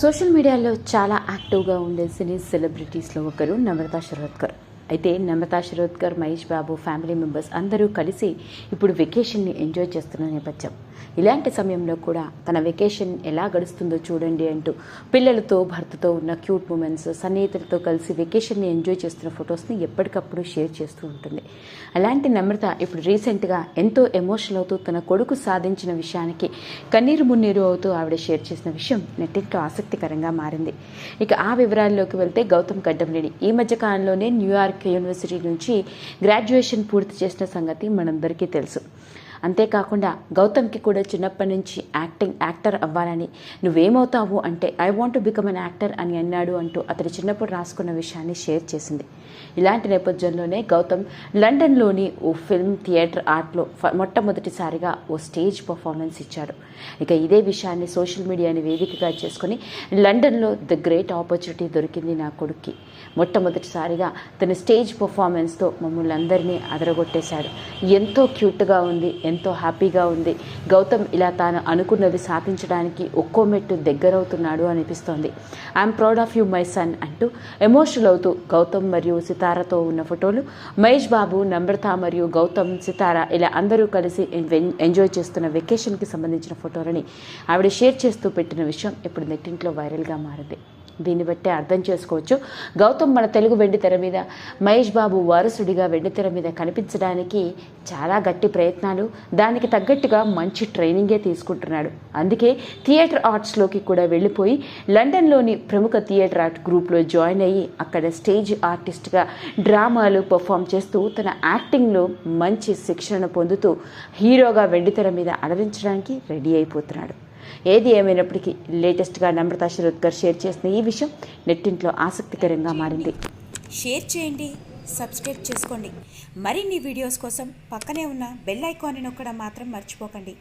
Social మీడియాలో చాలా యాక్టివ్గా ఉండే సినీ సెలబ్రిటీస్లో ఒకరు నమ్రత శరత్కర్. అయితే నమ్రతా శరత్కర్ మహేష్ బాబు ఫ్యామిలీ మెంబర్స్ అందరూ కలిసి ఇప్పుడు వెకేషన్ని ఎంజాయ్ చేస్తున్న నేపథ్యం. ఇలాంటి సమయంలో కూడా తన వెకేషన్ ఎలా గడుస్తుందో చూడండి అంటూ పిల్లలతో భర్తతో ఉన్న క్యూట్ మూమెంట్స్ సన్నిహితులతో కలిసి వెకేషన్ని ఎంజాయ్ చేస్తున్న ఫొటోస్ని ఎప్పటికప్పుడు షేర్ చేస్తూ ఉంటుంది. అలాంటి నమ్రత ఇప్పుడు రీసెంట్గా ఎంతో ఎమోషనల్ అవుతూ తన కొడుకు సాధించిన విషయానికి కన్నీరు మున్నీరు అవుతూ ఆవిడ షేర్ చేసిన విషయం నెట్టింట్లో ఆసక్తికరంగా మారింది. ఇక ఆ వివరాల్లోకి వెళ్తే గౌతమ్ గడ్డంలేని ఈ మధ్య కాలంలోనే న్యూయార్క్ యూనివర్సిటీ నుంచి గ్రాడ్యుయేషన్ పూర్తి చేసిన సంగతి మనందరికీ తెలుసు. అంతేకాకుండా గౌతమ్కి కూడా చిన్నప్పటి నుంచి యాక్టింగ్ యాక్టర్ అవ్వాలని నువ్వేమవుతావు అంటే I want to become an actor అని అన్నాడు అంటూ అతడు చిన్నప్పుడు రాసుకున్న విషయాన్ని షేర్ చేసింది. ఇలాంటి నేపథ్యంలోనే గౌతమ్ లండన్లోని ఓ ఫిల్మ్ థియేటర్ ఆర్ట్లో మొట్టమొదటిసారిగా ఓ స్టేజ్ పర్ఫార్మెన్స్ ఇచ్చాడు. ఇక ఇదే విషయాన్ని సోషల్ మీడియాని వేదికగా చేసుకుని లండన్లో ద గ్రేట్ ఆపర్చునిటీ దొరికింది నా కొడుక్కి. మొట్టమొదటిసారిగా తన స్టేజ్ పర్ఫార్మెన్స్తో మమ్మల్ని అందరినీ అదరగొట్టేశాడు. ఎంతో క్యూట్గా ఉంది ఎంతో హ్యాపీగా ఉంది. గౌతమ్ ఇలా తాను అనుకున్నది సాధించడానికి ఒక్కో మెట్టు దగ్గరవుతున్నాడు అనిపిస్తోంది. I'm proud of you my son అంటూ ఎమోషనల్ అవుతూ గౌతమ్ మరియు సితారతో ఉన్న ఫోటోలు మహేష్ బాబు నమ్రత మరియు గౌతమ్ సితార ఇలా అందరూ కలిసి ఎంజాయ్ చేస్తున్న వెకేషన్కి సంబంధించిన ఫోటోలని ఆవిడ షేర్ చేస్తూ పెట్టిన విషయం ఇప్పుడు నెట్టింట్లో వైరల్గా మారింది. దీన్ని బట్టి అర్థం చేసుకోవచ్చు. గౌతమ్ మన తెలుగు వెండితెర మీద మహేష్ బాబు వారసుడిగా వెండితెర మీద కనిపించడానికి చాలా గట్టి ప్రయత్నాలు. దానికి తగ్గట్టుగా మంచి ట్రైనింగే తీసుకుంటున్నాడు. అందుకే థియేటర్ ఆర్ట్స్లోకి కూడా వెళ్ళిపోయి లండన్లోని ప్రముఖ థియేటర్ ఆర్ట్ గ్రూప్లో జాయిన్ అయ్యి అక్కడ స్టేజ్ ఆర్టిస్ట్గా డ్రామాలు పర్ఫామ్ చేస్తూ తన యాక్టింగ్లో మంచి శిక్షణ పొందుతూ హీరోగా వెండితెర మీద అలరించడానికి రెడీ అయిపోతున్నాడు. ఏది ఏమైనప్పటికీ లేటెస్ట్గా నమ్రతా గారు షేర్ చేసిన ఈ విషయం నెట్టింట్లో ఆసక్తికరంగా మారింది. షేర్ చేయండి సబ్స్క్రైబ్ చేసుకోండి. మరిన్ని వీడియోస్ కోసం పక్కనే ఉన్న బెల్ ఐకాన్ని నొక్కడం మాత్రం మర్చిపోకండి.